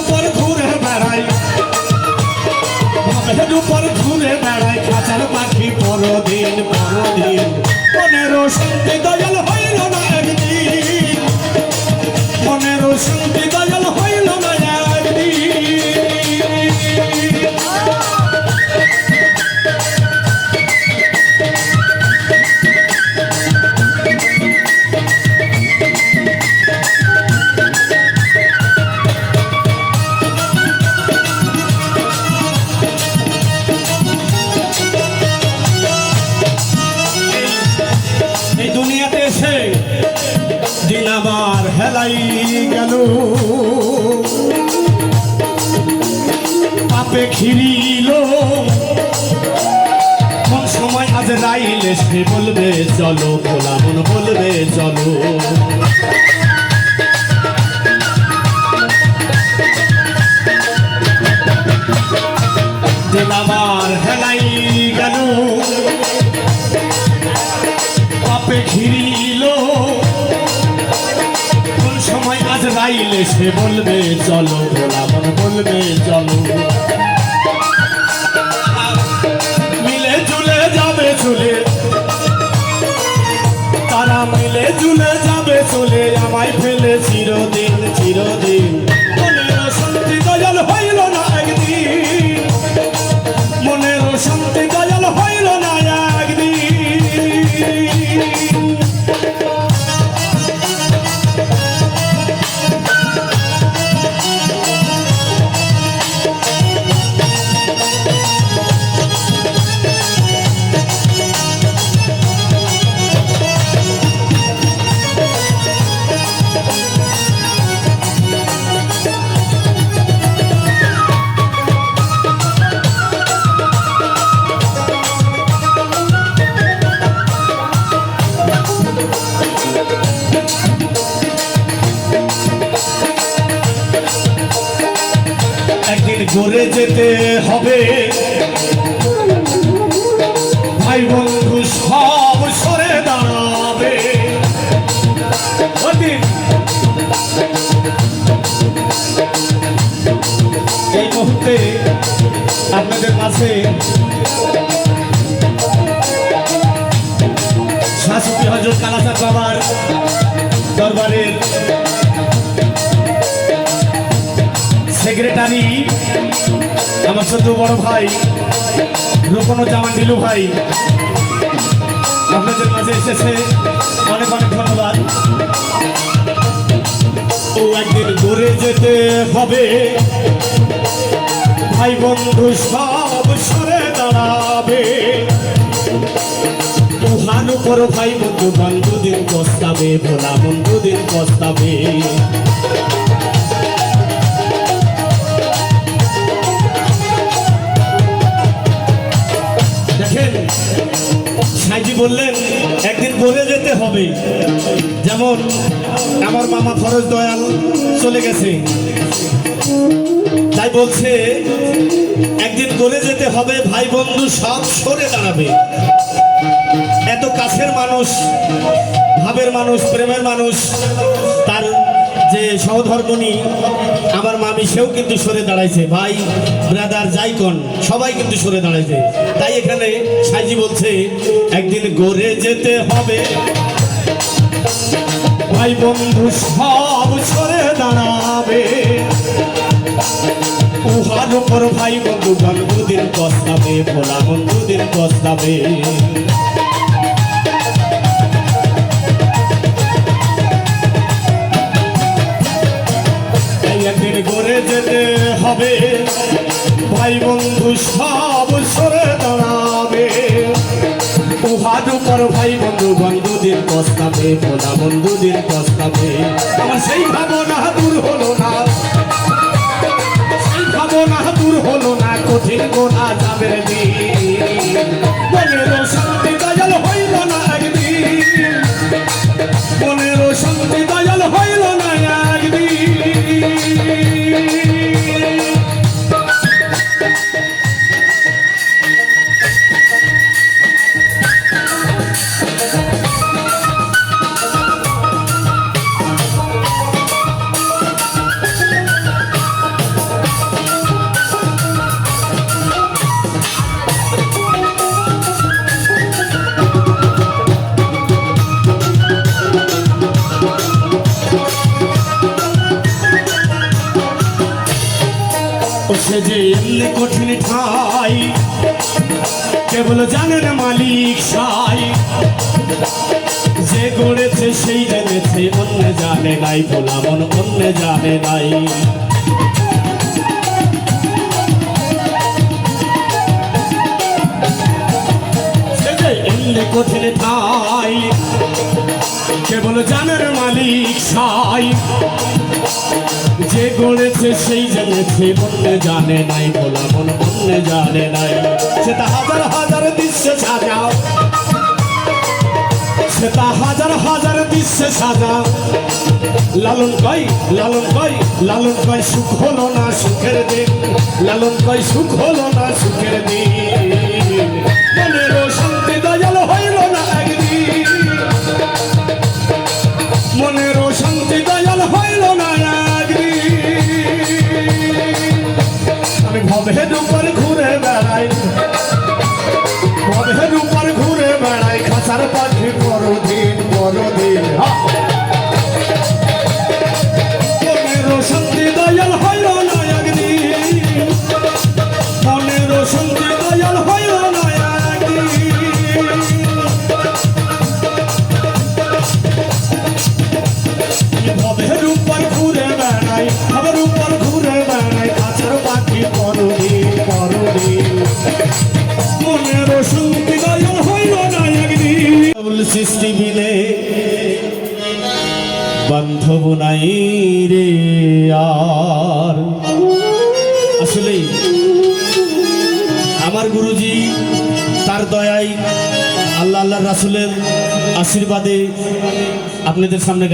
উপর ঘুরে বেড়াই। বামের উপর ঘুরে বেড়াই খাঁচার পাখি পরদিন পরদিন। মনেরও শান্তি হেলাই গেল পাপে খিরিল কোন সময় আজ রাইলে সে বলবে, চলো মন বলবে, চলো। দিন রাইলে সে বলবে, চলো ভোলা মন বলবে, চলো। মিলে জুলে যাবে চলে। তারা মিলে জুলে যাবে চলে, আমায় ফেলে ঘুরে যেতে হবে। ভাই বন্ধু, সব সরে দাঁড়াবে। এই মুহূর্তে আপনাদের মাঝে শাসকি হজরত কালাচার বাবার দরবারের সেক্রেটারি, আমার ছোট বড় ভাই রূপন জামান নীলু ভাই, আপনাদের মাঝে এসেছে অনেক অনেক ধন্যবাদ। ও একদিন ঘুরে যেতে হবে। ভাই বন্ধু সব সরে দাঁড়াবে। তুহান উপর ভাই বন্ধু বন্ধুদিন প্রস্তাবে, ভোলা বন্ধুদিন প্রস্তাবে। সাইজি বললেন, একদিন বলে যেতে হবে। যেমন, আমার মামা ফরজ দয়াল চলে গেছে। তাই বলছে, একদিন বলে যেতে হবে, ভাই বন্ধু সব সরে দাঁড়াবে। এত কাছের মানুষ, ভাবের মানুষ, প্রেমের মানুষ, তার যে সহধর্মণী, আমার মামি সেও কিন্তু সরে দাঁড়াইছে। ভাই ব্রাদার যাইকন, সবাই কিন্তু সরে দাঁড়াইছে। তাই এখানে সাইজি বলছে, একদিন গড়ে যেতে হবে। ভাই বন্ধু, সব সরে দাঁড়াবে। উহার উপর ভাই বন্ধু বন্ধুদের প্রস্তাবে, ভোলা বন্ধুদের প্রস্তাবে। একদিন গড়ে যেতে হবে। ভাই বন্ধু, সব সরে দাঁড়াবে। উহার উপর ভাই বন্ধু, বন্ধুদের প্রস্তাবে ভোলা বন্ধুদের প্রস্তাবে। আমার সেই ভাবনা দূর হলো না। সেই ভাবনা দূর হলো না, কঠিন গোনা যাবে দিন সে যে এমনি কঠিন ঠাই। কেবল জানেন মালিক সাই? যে গড়েছে সেই জেনেছে, অন্য জানে নাই বলা মন, অন্য জানে নাই। যে এমনি কঠিন ঠাই, কেবল জানের মালিক সাই। যে গড়েছে সেই জেনেছে অন্য জানে নাই বলা মন অন্য জানে নাই। সেটা হাজার হাজার দৃশ্য সাজাও। সেটা হাজার হাজার দৃশ্যে সাজা লালন কই লালন কই লালন কই, সুখ হলো না সুখের দিন। লালন কই, সুখ হলো না সুখের ভবের উপর ঘুরে বেড়াই। বান্ধব নাই রে আর। আসলে আমার গুরুজি তার দয়াই আল্লাহ আল্লাহ রাসুলের আশীর্বাদে আপনাদের সামনে